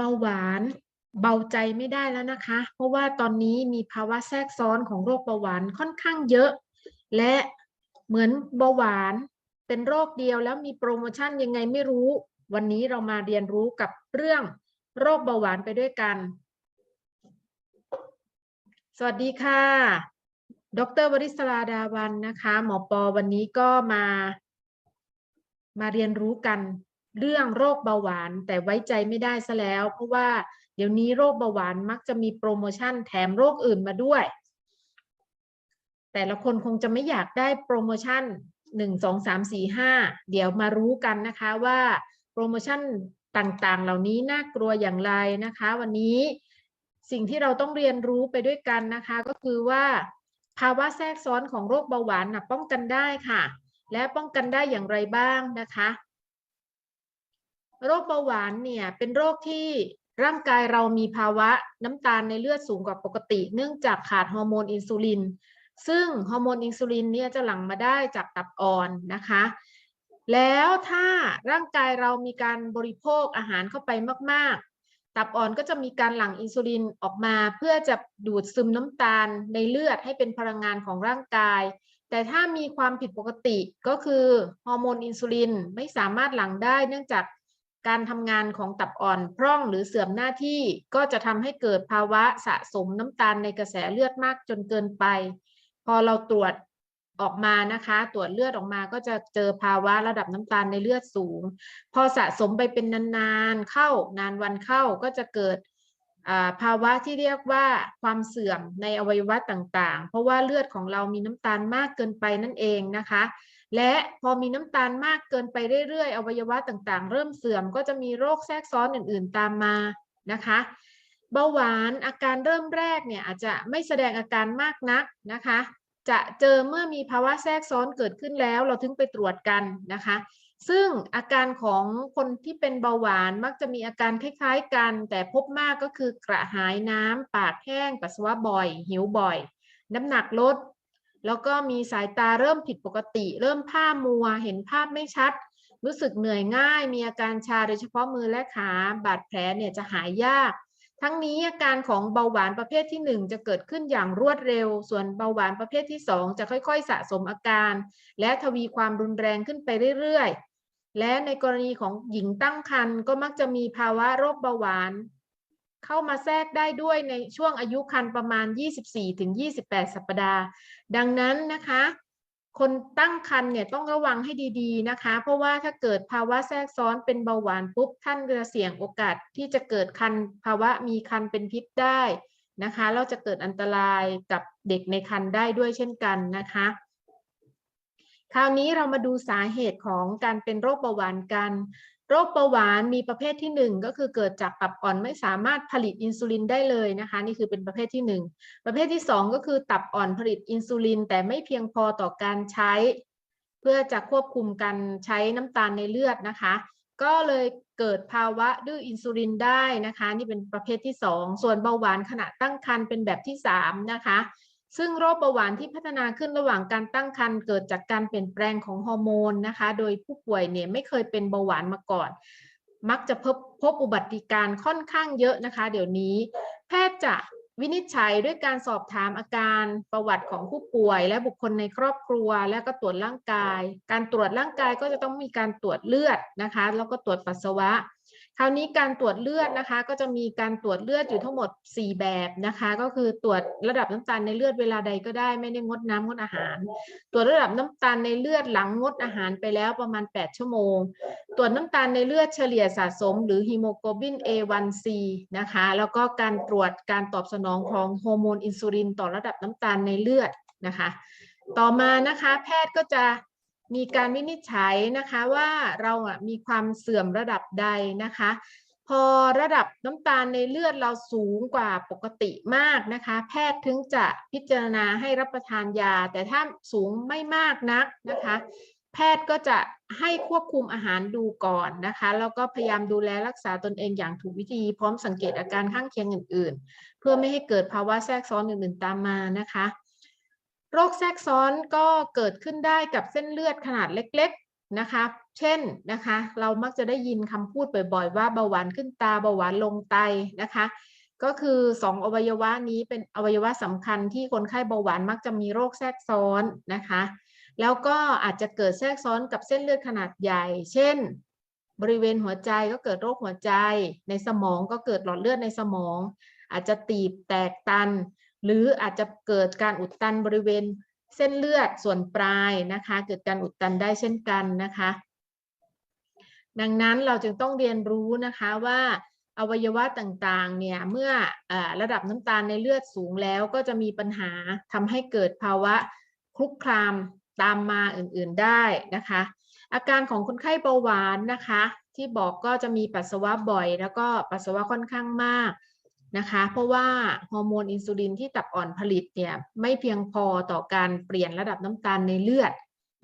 เบาหวานเบาใจไม่ได้แล้วนะคะ เพราะว่าตอนนี้มีภาวะแทรกซ้อนของโรคเบาหวานค่อนข้างเยอะ และเหมือนเบาหวานเป็นโรคเดียวแล้วมีโปรโมชั่นยังไงไม่รู้ วันนี้เรามาเรียนรู้กับเรื่องโรคเบาหวานไปด้วยกัน สวัสดีค่ะ ดรวริศราดาวันนะคะ หมอปอวันนี้ก็มา มาเรียนรู้กัน เรื่องโรคเบาหวานแต่ไว้ใจไม่ได้ซะแล้ว เพราะว่าเดี๋ยวนี้โรคเบาหวานมักจะมีโปรโมชั่นแถมโรคอื่นมาด้วย แต่ละคนคงจะไม่อยากได้โปรโมชั่นหนึ่งสองสามสี่ห้าเดี๋ยวมารู้กันนะคะว่าโปรโมชั่นต่างๆ เหล่านี้น่ากลัวอย่างไรนะคะ วันนี้สิ่งที่เราต้องเรียนรู้ไปด้วยกันนะคะ ก็คือว่า ภาวะแทรกซ้อนของโรคเบาหวานนะป้องกันได้ค่ะ และป้องกันได้อย่างไรบ้างนะคะ โรคเบาหวานเนี่ยเป็นโรคที่ร่างกายเรามีภาวะน้ำตาลในเลือดสูงกว่าปกติ เนื่องจากขาดฮอร์โมนอินซูลิน ซึ่งฮอร์โมนอินซูลินเนี่ยจะหลั่งมาได้จากตับอ่อนนะคะ แล้วถ้าร่างกายเรามีการบริโภคอาหารเข้าไปมาก ๆ ตับอ่อนก็จะมีการหลั่งอินซูลินออกมา เพื่อจะดูดซึมน้ำตาลในเลือดให้เป็นพลังงานของร่างกาย แต่ถ้ามีความผิดปกติก็คือฮอร์โมนอินซูลินไม่สามารถหลั่งได้เนื่องจาก การทำงานของตับอ่อนพร่องหรือเสื่อมหน้าที่ก็จะทำให้เกิดภาวะสะสมน้ำตาลในกระแสเลือดมากจนเกินไป พอเราตรวจออกมานะคะ ตรวจเลือดออกมาก็จะเจอภาวะระดับน้ำตาลในเลือดสูง พอสะสมไปเป็นนานๆเข้านานวันเข้าก็จะเกิดภาวะที่เรียกว่าความเสื่อมในอวัยวะต่างๆ เพราะว่าเลือดของเรามีน้ำตาลมากเกินไปนั่นเองนะคะ และพอมีน้ำตาลมากเกินไปเรื่อยๆ อวัยวะต่างๆ เริ่มเสื่อมก็จะมีโรคแทรกซ้อนอื่นๆตามมานะคะเบาหวานอาการเริ่มแรกเนี่ยอาจจะไม่แสดงอาการมากนักนะคะ จะเจอเมื่อมีภาวะแทรกซ้อนเกิดขึ้นแล้ว เราถึงไปตรวจกันนะคะ ซึ่งอาการของคนที่เป็นเบาหวานมักจะมีอาการคล้ายๆกัน แต่พบมากก็คือกระหายน้ำปากแห้งปัสสาวะบ่อย หิวบ่อย น้ำหนักลด แล้วก็มีสายตาเริ่มผิดปกติ เริ่มผ้ามัว เห็นภาพไม่ชัด รู้สึกเหนื่อยง่าย มีอาการชาโดยเฉพาะมือและขา บาดแผลเนี่ยจะหายยาก ทั้งนี้อาการของเบาหวานประเภทที่ 1 จะเกิดขึ้นอย่างรวดเร็ว ส่วนเบาหวานประเภทที่ 2 จะค่อยๆ สะสมอาการ และทวีความรุนแรงขึ้นไปเรื่อยๆ และในกรณีของหญิงตั้งครรภ์ก็มักจะมีภาวะโรคเบาหวาน เข้ามาแทรกได้ด้วยในช่วงอายุครรภ์ประมาณ 24-28 สัปดาห์ ดังนั้นนะคะ คนตั้งครรภ์เนี่ยต้องระวังให้ดีๆนะคะ เพราะว่าถ้าเกิดภาวะแทรกซ้อนเป็นเบาหวานปุ๊บท่านจะเสี่ยงโอกาสที่จะเกิดคันภาวะมีคันเป็นพิษได้นะคะแล้วจะเกิดอันตรายกับเด็กในคันได้ด้วยเช่นกันนะคะ คราวนี้เรามาดูสาเหตุของการเป็นโรคเบาหวานกัน โรคเบาหวานมีประเภทที่ 1 ก็คือเกิดจากตับอ่อนไม่สามารถผลิตอินซูลินได้เลยนะคะ นี่คือเป็นประเภทที่ 1 ประเภทที่ 2 ก็คือตับอ่อนผลิตอินซูลินแต่ไม่เพียงพอต่อการใช้ เพื่อจะควบคุมการใช้น้ำตาลในเลือดนะคะ ก็เลยเกิดภาวะดื้ออินซูลินได้นะคะ นี่เป็นประเภทที่ 2 ส่วนเบาหวานขณะตั้งครรภ์เป็นแบบที่3นะคะ ซึ่งโรคเบาหวานที่พัฒนาขึ้นระหว่างการตั้งครรภ์เกิดจากการเปลี่ยนแปลงของฮอร์โมนนะคะ โดยผู้ป่วยเนี่ยไม่เคยเป็นเบาหวานมาก่อน มักจะพบพบอุบัติการค่อนข้างเยอะนะคะ เดี๋ยวนี้ แพทย์จะวินิจฉัยด้วยการสอบถามอาการประวัติของผู้ป่วย และบุคคลในครอบครัว และก็ตรวจร่างกาย การตรวจร่างกายก็จะต้องมีการตรวจเลือดนะคะ แล้วก็ตรวจปัสสาวะ คราวนี้การตรวจเลือดนะคะ ก็จะมีการตรวจเลือดอยู่ทั้งหมด 4 แบบนะคะ ก็คือตรวจระดับน้ำตาลในเลือดเวลาใดก็ได้ไม่ได้งดน้ำงดอาหาร ตรวจระดับน้ำตาลในเลือดหลังงดอาหารไปแล้วประมาณ 8 ชั่วโมง ตรวจน้ำตาลในเลือดเฉลี่ยสะสม หรือฮีโมโกลบิน A1C นะคะ แล้วก็การตรวจการตอบสนองของฮอร์โมนอินซูลินต่อระดับน้ำตาลในเลือดนะคะ ต่อมานะคะ แพทย์ก็จะ มีการวินิจฉัยนะคะว่าเราอะมีความเสื่อมระดับใดนะคะ พอระดับน้ำตาลในเลือดเราสูงกว่าปกติมากนะคะ แพทย์ถึงจะพิจารณาให้รับประทานยา แต่ถ้าสูงไม่มากนักนะคะ แพทย์ก็จะให้ควบคุมอาหารดูก่อนนะคะแล้วก็พยายามดูแลรักษาตนเองอย่างถูกวิธีพร้อมสังเกตอาการข้างเคียงอื่น ๆ เพื่อไม่ให้เกิดภาวะแทรกซ้อนอื่นๆตามมานะคะ โรคแทรกซ้อนก็เกิดขึ้นได้กับเส้นเลือดขนาดเล็กนะคะ เช่นนะคะ เรามักจะได้ยินคำพูดบ่อยๆว่าเบาหวานขึ้นตาเบาหวานลงไตนะคะ ก็คือสองอวัยวะนี้เป็นอวัยวะสำคัญที่คนไข้เบาหวานมักจะมีโรคแทรกซ้อนนะคะ แล้วก็อาจจะเกิดแทรกซ้อนกับเส้นเลือดขนาดใหญ่ เช่น บริเวณหัวใจก็เกิดโรคหัวใจ ในสมองก็เกิดหลอดเลือดในสมอง อาจจะตีบแตกตัน หรืออาจจะเกิดการอุดตันบริเวณเส้นเลือดส่วนปลายนะคะ เกิดการอุดตันได้เช่นกันนะคะ ดังนั้นเราจึงต้องเรียนรู้นะคะว่าอวัยวะต่างๆ เนี่ย เมื่ออระดับน้ำตาลในเลือดสูงแล้วก็จะมีปัญหาทำให้เกิดภาวะคลุกคลามตามมาอื่นๆได้นะคะ อาการของคนไข้เบาหวานนะคะ ที่บอกก็จะมีปัสสาวะบ่อย แล้วก็ปัสสาวะค่อนข้างมาก นะคะเพราะว่าฮอร์โมนอินซูลินที่ตับอ่อนผลิตเนี่ยไม่เพียงพอต่อการเปลี่ยนระดับน้ำตาลในเลือด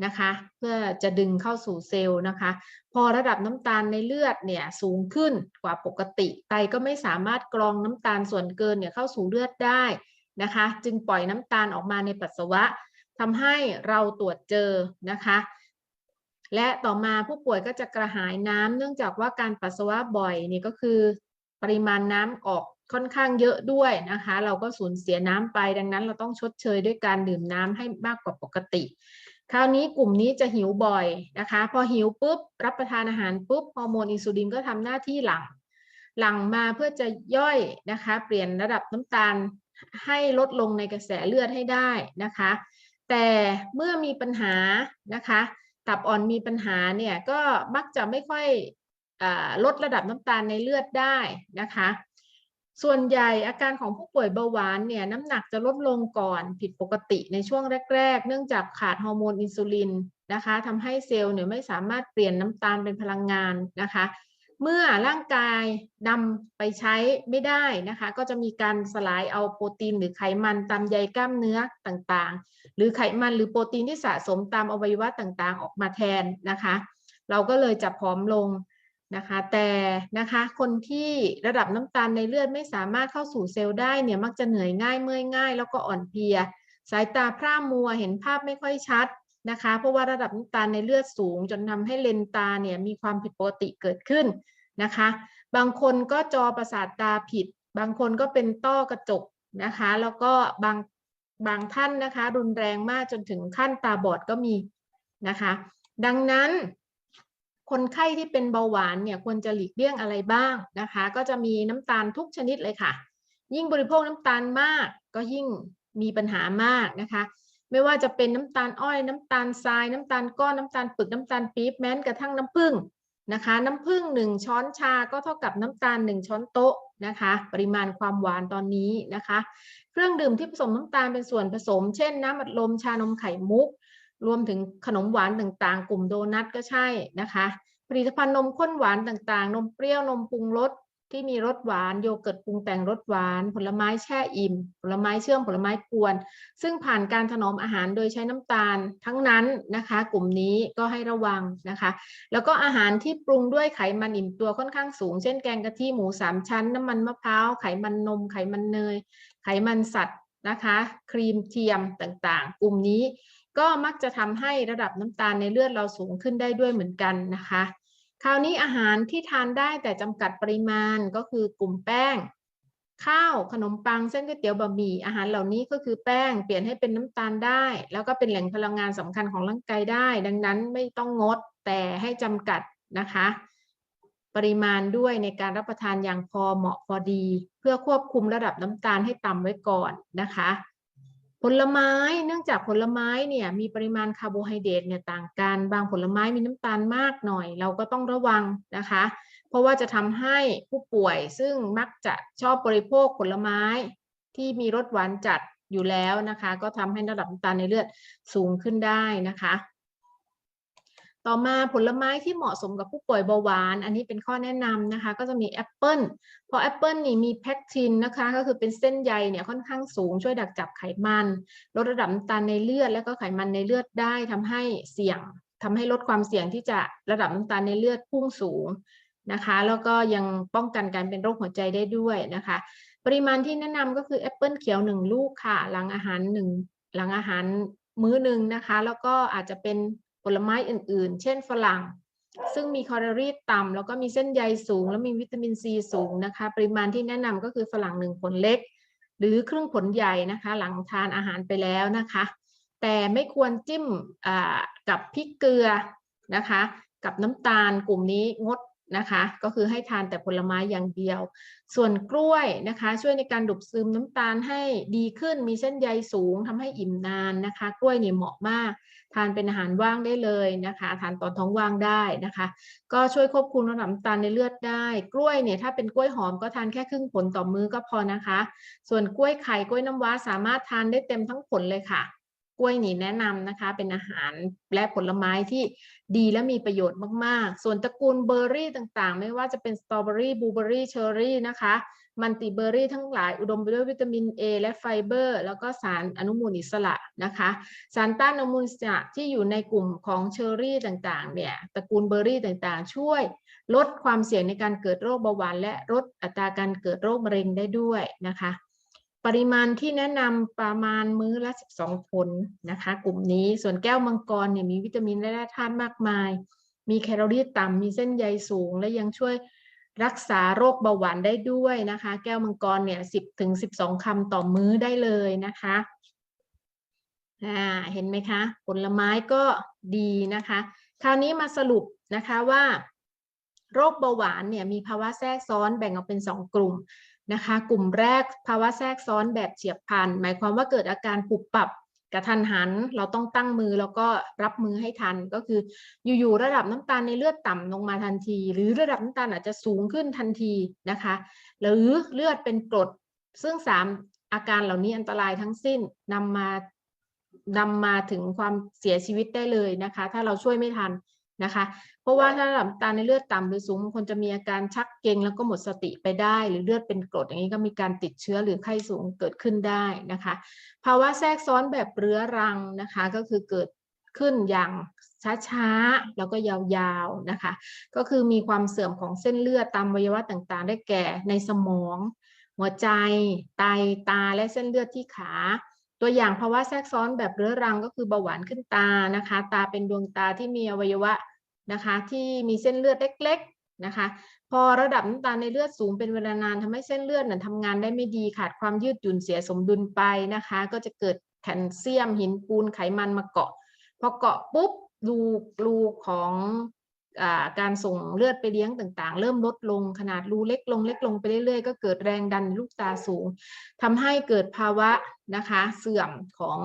นะคะเพื่อจะดึงเข้าสู่เซลล์นะคะ พอระดับน้ำตาลในเลือดเนี่ยสูงขึ้นกว่าปกติ ไตก็ไม่สามารถกรองน้ำตาลส่วนเกินเนี่ยเข้าสู่เลือดได้นะคะ จึงปล่อยน้ำตาลออกมาในปัสสาวะทำให้เราตรวจเจอนะคะ และต่อมาผู้ป่วยก็จะกระหายน้ำเนื่องจากว่าการปัสสาวะบ่อยนี่ก็คือปริมาณน้ำออก ค่อนข้างเยอะด้วยนะคะ เราก็สูญเสียน้ำไปดังนั้น เราต้องชดเชยด้วยการดื่มน้ำให้มากกว่าปกติ คราวนี้กลุ่มนี้จะหิวบ่อยนะคะ พอหิวปุ๊บรับประทานอาหารปุ๊บฮอร์โมนอินซูลินก็ทำหน้าที่หลังหลังมาเพื่อจะย่อยนะคะ เปลี่ยนระดับน้ำตาลให้ลดลงในกระแสเลือดให้ได้นะคะ แต่เมื่อมีปัญหานะคะ ตับอ่อนมีปัญหาเนี่ยก็มักจะไม่ค่อยอลดระดับน้ำตาลในเลือดได้นะคะ ส่วนใหญ่อาการของผู้ป่วยเบาหวานเนี่ยน้ำหนักจะลดลงก่อนผิดปกติในช่วงแรก ๆ เนื่องจากขาดฮอร์โมนอินซูลินนะคะทำให้เซลล์เนี่ยไม่สามารถเปลี่ยนน้ำตาลเป็นพลังงานนะคะ เมื่อร่างกายนำไปใช้ไม่ได้นะคะ ก็จะมีการสลายเอาโปรตีนหรือไขมันตามใยกล้ามเนื้อต่างๆ หรือไขมันหรือโปรตีนที่สะสมตามอวัยวะต่างๆ ออกมาแทนนะคะ เราก็เลยจะผอมลง นะคะแต่นะคะคนที่ระดับน้ำตาลในเลือดไม่สามารถเข้าสู่เซลล์ได้เนี่ยมักจะเหนื่อยง่ายเมื่อยง่าย แล้วก็อ่อนเพลีย สายตาพร่ามัวเห็นภาพไม่ค่อยชัดนะคะเพราะว่าระดับน้ำตาลในเลือดสูง จนทำให้เลนตาเนี่ยมีความผิดปกติเกิดขึ้นนะคะ บางคนก็จอประสาทตาผิด บางคนก็เป็นต้อกระจกนะคะ แล้วก็บางบางท่านนะคะ รุนแรงมากจนถึงขั้นตาบอดก็มีนะคะ ดังนั้น คนไข้ที่เป็นเบาหวานเนี่ยควรจะหลีกเลี่ยงอะไรบ้างนะคะ ก็จะมีน้ำตาลทุกชนิดเลยค่ะ ยิ่งบริโภคน้ำตาลมากก็ยิ่งมีปัญหามากนะคะ ไม่ว่าจะเป็นน้ำตาลอ้อย น้ำตาลทราย น้ำตาลก้อนน้ำตาลปึกน้ำตาลปี๊บแม้กระทั่งน้ำผึ้งนะคะ น้ำผึ้งหนึ่งช้อนชาก็เท่ากับน้ำตาลหนึ่งช้อนโต๊ะนะคะ ปริมาณความหวานตอนนี้นะคะ เครื่องดื่มที่ผสมน้ำตาลเป็นส่วนผสม เช่น น้ำอัดลมชานมไข่มุก รวมถึงขนมหวานต่างๆ กลุ่มโดนัทก็ใช่นะคะ ผลิตภัณฑ์นมข้นหวานต่างๆ นมเปรี้ยวนมปรุงรสที่มีรสหวานโยเกิร์ตปรุงแต่งรสหวาน ผลไม้แช่อิ่ม ผลไม้เชื่อมผลไม้กวน ซึ่งผ่านการถนอมอาหารโดยใช้น้ำตาลทั้งนั้นนะคะ กลุ่มนี้ก็ให้ระวังนะคะ แล้วก็อาหารที่ปรุงด้วยไขมันอิ่มตัวค่อนข้างสูง เช่นแกงกะทิหมูสามชั้น น้ำมันมะพร้าวไขมันนม ไขมันเนย ไขมันสัตว์นะคะ ครีมเทียมต่างๆ กลุ่มนี้ ก็มักจะทำให้ระดับน้ำตาลในเลือดเราสูงขึ้นได้ด้วยเหมือนกันนะคะ คราวนี้อาหารที่ทานได้แต่จำกัดปริมาณก็คือกลุ่มแป้ง ข้าวขนมปังเส้นก๋วยเตี๋ยวบะหมี่อาหารเหล่านี้ก็คือแป้งเปลี่ยนให้เป็นน้ำตาลได้ แล้วก็เป็นแหล่งพลังงานสำคัญของร่างกายได้ ดังนั้นไม่ต้องงดแต่ให้จำกัดนะคะ ปริมาณด้วยในการรับประทานอย่างพอเหมาะพอดี เพื่อควบคุมระดับน้ำตาลให้ต่ำไว้ก่อนนะคะ ลไม้เนื่องจากผลไม้เนี่ยมีปริมาณคาร์โบไฮเดรตเนี่ยต่างกัน บางผลไม้มีน้ำตาลมากหน่อย เราก็ต้องระวังนะคะ เพราะว่าจะทำให้ผู้ป่วยซึ่งมักจะชอบบริโภคผลไม้ที่มีรสหวานจัดอยู่แล้วนะคะ ก็ทำให้ระดับน้ำตาลในเลือดสูงขึ้นได้นะคะ ต่อมาผลไม้ที่เหมาะสมกับผู้ป่วยเบาหวาน อันนี้เป็นข้อแนะนำนะคะ ก็จะมีแอปเปิลเพราะแอปเปิลนี่มีแพคทินนะคะ ก็คือเป็นเส้นใยเนี่ยค่อนข้างสูงช่วยดักจับไขมัน ลดระดับน้ำตาลในเลือด แล้วก็ไขมันในเลือดได้ทำให้เสี่ยงทำให้ลดความเสี่ยงที่จะระดับน้ำตาลในเลือดพุ่งสูงนะคะ แล้วก็ยังป้องกันการเป็นโรคหัวใจได้ด้วยนะคะ ปริมาณที่แนะนำก็คือแอปเปิลเขียวหนึ่งลูกค่ะ หลังอาหารหนึ่งหลังอาหารมื้อหนึ่งนะคะ แล้วก็อาจจะเป็น ผลไม้อื่นๆ เช่นฝรั่ง ซึ่งมีแคลอรี่ต่ำแล้วก็มีเส้นใยสูง แล้วมีวิตามินซีสูงนะคะ ปริมาณที่แนะนำก็คือฝรั่งหนึ่งผลเล็ก หรือครึ่งผลใหญ่นะคะ หลังทานอาหารไปแล้วนะคะ แต่ไม่ควรจิ้มกับพริกเกลือนะคะ กับน้ำตาลกลุ่มนี้งดนะคะ ก็คือให้ทานแต่ผลไม้อย่างเดียว ส่วนกล้วยนะคะ ช่วยในการดูดซึมน้ำตาลให้ดีขึ้น มีเส้นใยสูงทำให้อิ่มนานนะคะ กล้วยเนี่ยเหมาะมาก ทานเป็นอาหารว่างได้เลยนะคะทานตอนท้องว่างได้นะคะ ก็ช่วยควบคุมระดับน้ำตาลในเลือดได้ กล้วยเนี่ยถ้าเป็นกล้วยหอมก็ทานแค่ครึ่งผลต่อมื้อก็พอนะคะ ส่วนกล้วยไข่กล้วยน้ำว้าสามารถทานได้เต็มทั้งผลเลยค่ะกล้วยนี่แนะนำนะคะ เป็นอาหารและผลไม้ที่ดีและมีประโยชน์มาก ๆ ส่วนตระกูลเบอร์รี่ต่างๆ ไม่ว่าจะเป็นสตรอเบอรี่บลูเบอรี่เชอร์รี่นะคะ มันติเบอร์รี่ทั้งหลายอุดมไปด้วยวิตามิน A และไฟเบอร์ แล้วก็สารอนุมูลอิสระนะคะ สารต้านอนุมูลอิสระที่อยู่ในกลุ่มของเชอร์รี่ต่างๆเนี่ยตระกูลเบอร์รี่ต่างๆ ช่วยลดความเสี่ยงในการเกิดโรคเบาหวานและลดอัตราการเกิดโรคมะเร็งได้ด้วยนะคะ ปริมาณที่แนะนำประมาณมื้อละ 12 ผลนะคะ กลุ่มนี้ส่วนแก้วมังกรเนี่ยมีวิตามินและแร่ธาตุมากมาย มีแคลอรี่ต่ำมีเส้นใยสูง และยังช่วย รักษาโรคเบาหวานได้ด้วยนะคะ แก้วมังกรเนี่ย10ถึง12คำต่อมื้อได้เลยนะคะอ่าเห็นไหมคะ ผลไม้ก็ดีนะคะ คราวนี้มาสรุปนะคะว่า โรคเบาหวานเนี่ยมีภาวะแทรกซ้อนแบ่งออกเป็น 2 กลุ่มนะคะ กลุ่มแรกภาวะแทรกซ้อนแบบเฉียบพลันหมายความว่าเกิดอาการปุบปับ กระทันหันเราต้องตั้งมือแล้วก็รับมือให้ทันก็คืออยู่ๆระดับน้ำตาลในเลือดต่ำลงมาทันที หรือระดับน้ำตาลอาจจะสูงขึ้นทันทีนะคะหรือเลือดเป็นกรดซึ่งสามอาการเหล่านี้อันตรายทั้งสิ้นนำมานำมาถึงความเสียชีวิตได้เลยนะคะ ถ้าเราช่วยไม่ทัน นะคะ เพราะว่าถ้าระดับน้ำตาลในเลือดต่ำหรือสูงบางคนจะมีอาการชักเกร็งแล้วก็หมดสติไปได้ หรือเลือดเป็นกรดอย่างนี้ก็มีการติดเชื้อหรือไข้สูงเกิดขึ้นได้นะคะ ภาวะแทรกซ้อนแบบเรื้อรังนะคะก็คือเกิดขึ้นอย่างช้าๆ แล้วก็ยาวๆนะคะ ก็คือมีความเสื่อมของเส้นเลือดตามวัยวะต่างๆ ได้แก่ในสมอง หัวใจ ไต ตา และเส้นเลือดที่ขา ตัวอย่างภาวะแทรกซ้อนแบบเรื้อรังก็คือเบาหวานขึ้นตานะคะ ตาเป็นดวงตาที่มีอวัยวะนะคะ ที่มีเส้นเลือดเล็ก ๆนะคะ พอระดับน้ำตาลในเลือดสูงเป็นเวลานานทำให้เส้นเลือดนั้นทำงานได้ไม่ดีขาดความยืดหยุ่นเสียสมดุลไปนะคะ ก็จะเกิดแคลเซียมหินปูนไขมันมาเกาะพอเกาะปุ๊บรูรูของ การส่งเลือดไปเลี้ยงต่างๆ เริ่มลดลงขนาดรูเล็กลงเล็กลงไปเรื่อยๆ ก็เกิดแรงดันลูกตาสูงทำให้เกิดภาวะนะคะเสื่อมของ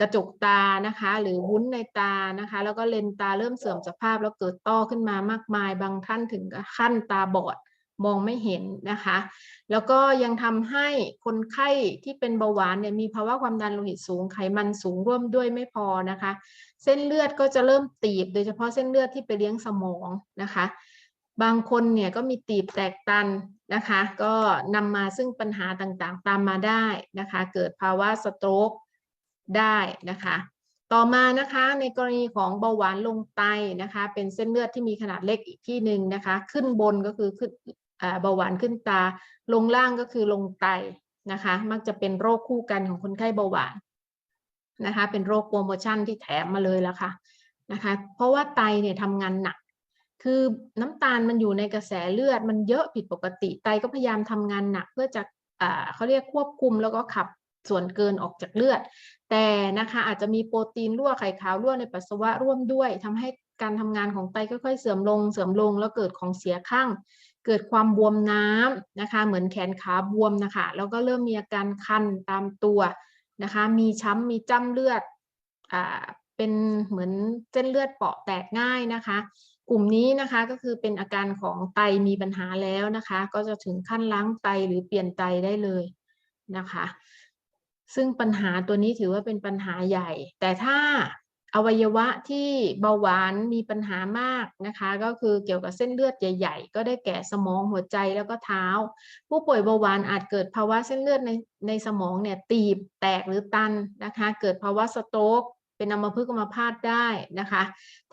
กระจกตานะคะ หรือวุ้นในตานะคะ แล้วก็เลนตาเริ่มเสื่อมสภาพแล้วเกิดต้อขึ้นมามากมาย บางท่านถึงขั้นตาบอด มองไม่เห็นนะคะ แล้วก็ยังทำให้คนไข้ที่เป็นเบาหวานเนี่ยมีภาวะความดันโลหิตสูงไขมันสูงร่วมด้วยไม่พอนะคะ เส้นเลือดก็จะเริ่มตีบ โดยเฉพาะเส้นเลือดที่ไปเลี้ยงสมองนะคะ บางคนเนี่ยก็มีตีบแตกตันนะคะ ก็นำมาซึ่งปัญหาต่างๆ ตามมาได้นะคะ เกิดภาวะสโตรกได้นะคะต่อมานะคะในกรณีของเบาหวานลงไตนะคะ เป็นเส้นเลือดที่มีขนาดเล็กอีกที่หนึ่งนะคะ ขึ้นบนก็คือขึ้น เบาหวานขึ้นตา ลงล่างก็คือลงไตนะคะ มักจะเป็นโรคคู่กันของคนไข้เบาหวานนะคะ เป็นโรคโปรโมชั่นที่แถมมาเลยแล้วค่ะนะคะ เพราะว่าไตเนี่ยทำงานหนัก คือน้ำตาลมันอยู่ในกระแสเลือดมันเยอะผิดปกติ ไตก็พยายามทำงานหนักเพื่อจะเขาเรียกควบคุมแล้วก็ขับส่วนเกินออกจากเลือด แต่นะคะอาจจะมีโปรตีนรั่วไข่ขาวรั่วในปัสสาวะร่วมด้วยทำให้การทำงานของไตค่อยๆ เสื่อมลงเสื่อมลงแล้วเกิดของเสียข้าง เกิดความบวมน้ำนะคะ เหมือนแขนขาบวมนะคะ แล้วก็เริ่มมีอาการคันตามตัวนะคะ มีช้ำมีจ้ำเลือดอ่าเป็นเหมือนเส้นเลือดเปาะแตกง่ายนะคะ กลุ่มนี้นะคะก็คือเป็นอาการของไตมีปัญหาแล้วนะคะ ก็จะถึงขั้นล้างไตหรือเปลี่ยนไตได้เลยนะคะ ซึ่งปัญหาตัวนี้ถือว่าเป็นปัญหาใหญ่ แต่ถ้า อวัยวะที่เบาหวานมีปัญหามากนะคะ ก็คือเกี่ยวกับเส้นเลือดใหญ่ ๆ ก็ได้แก่สมองหัวใจแล้วก็เท้า ผู้ป่วยเบาหวานอาจเกิดภาวะเส้นเลือดในในสมองเนี่ยตีบแตกหรือตันนะคะ เกิดภาวะสโตรกเป็นอัมพฤกษ์อัมพาตได้นะคะ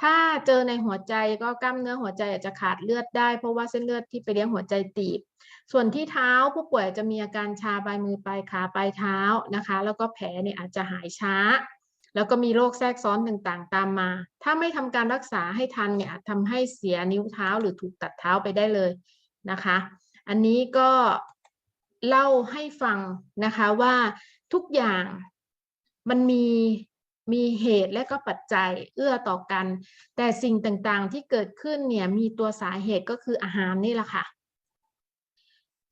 ถ้าเจอในหัวใจก็กล้ามเนื้อหัวใจอาจจะขาดเลือดได้ เพราะว่าเส้นเลือดที่ไปเลี้ยงหัวใจตีบ ส่วนที่เท้าผู้ป่วยจะมีอาการชาปลายมือปลายขาปลายเท้านะคะ แล้วก็แผลเนี่ยอาจจะหายช้า แล้วก็มีโรคแทรกซ้อนต่างๆ ตามมา ถ้าไม่ทำการรักษาให้ทันเนี่ยอาจทำให้เสียนิ้วเท้าหรือถูกตัดเท้าไปได้เลยนะคะ อันนี้ก็เล่าให้ฟังนะคะว่าทุกอย่างมันมีมีเหตุและก็ปัจจัยเอื้อต่อกัน แต่สิ่งต่างๆที่เกิดขึ้นเนี่ยมีตัวสาเหตุก็คืออาหารนี่แหละค่ะ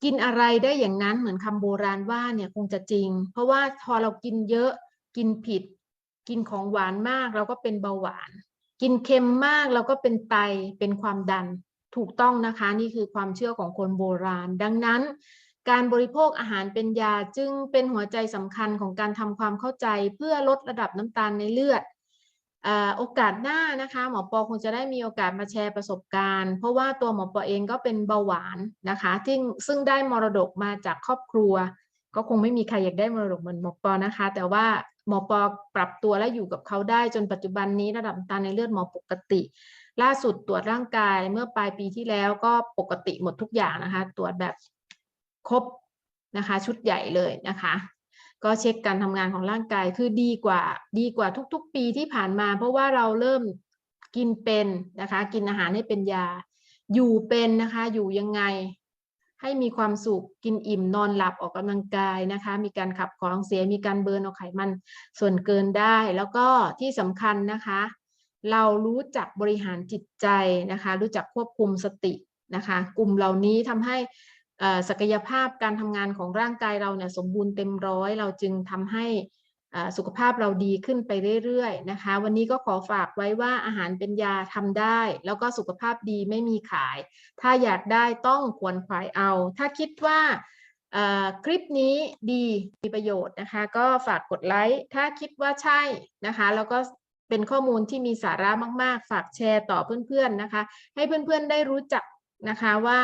กินอะไรได้อย่างนั้นเหมือนคำโบราณว่าเนี่ยคงจะจริง เพราะว่าพอเรากินเยอะกินผิด กินของหวานมากเราก็เป็นเบาหวาน กินเค็มมากเราก็เป็นไตเป็นความดันถูกต้องนะคะนี่คือความเชื่อของคนโบราณ ดังนั้น การบริโภคอาหารเป็นยาจึงเป็นหัวใจสำคัญของการทำความเข้าใจเพื่อลดระดับน้ำตาลในเลือดโอกาสหน้านะคะหมอปอคงจะได้มีโอกาสมาแชร์ประสบการณ์ เพราะว่าตัวหมอปอเองก็เป็นเบาหวานนะคะที่ซึ่งได้มรดกมาจากครอบครัว ก็คงไม่มีใครอยากได้มรดกเหมือนหมอปอนะคะ แต่ว่า หมอปอปรับตัวและอยู่กับเขาได้จนปัจจุบันนี้ระดับตาในเลือดหมอปกติ ล่าสุดตรวจร่างกายเมื่อปลายปีที่แล้วก็ปกติหมดทุกอย่างนะคะ ตรวจแบบครบนะคะ ชุดใหญ่เลยนะคะ ก็เช็คการทำงานของร่างกายคือดีกว่า ดีกว่าทุกๆ ปีที่ผ่านมา เพราะว่าเราเริ่มกินเป็นนะคะ กินอาหารให้เป็นยา อยู่เป็นนะคะ อยู่ยังไง ให้มีความสุขกินอิ่มนอนหลับออกกำลังกายนะคะ มีการขับของเสียมีการเบิร์นเอาไขมันส่วนเกินได้ แล้วก็ที่สำคัญนะคะ เรารู้จักบริหารจิตใจนะคะ รู้จักควบคุมสตินะคะ กลุ่มเหล่านี้ทำให้ศักยภาพการทำงานของร่างกายเราเนี่ยสมบูรณ์เต็มร้อย เราจึงทำให้ สุขภาพเราดีขึ้นไปเรื่อยๆนะคะ วันนี้ก็ขอฝากไว้ว่าอาหารเป็นยาทำได้ แล้วก็สุขภาพดีไม่มีขาย ถ้าอยากได้ต้องควรขวายเอา ถ้าคิดว่าคลิปนี้ดีมีประโยชน์นะคะ ก็ฝากกดไลค์ถ้าคิดว่าใช่นะคะ แล้วก็เป็นข้อมูลที่มีสาระมาก ๆ ฝากแชร์ต่อเพื่อนๆนะคะ ให้เพื่อนๆได้รู้จักนะคะว่า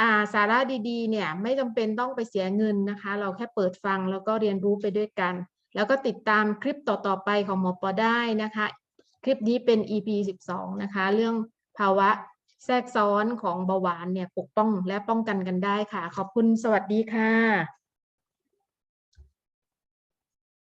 อ่าสาระดีๆ เนี่ยไม่จำเป็นต้องไปเสียเงินนะคะ เราแค่เปิดฟังแล้วก็เรียนรู้ไปด้วยกัน แล้วก็ติดตามคลิปต่อๆไปของหมอปอได้นะคะ คลิปนี้เป็น EP 12 นะคะ เรื่องภาวะแทรกซ้อนของเบาหวานเนี่ยปกป้องและป้องกันกันได้ค่ะ ขอบคุณสวัสดีค่ะ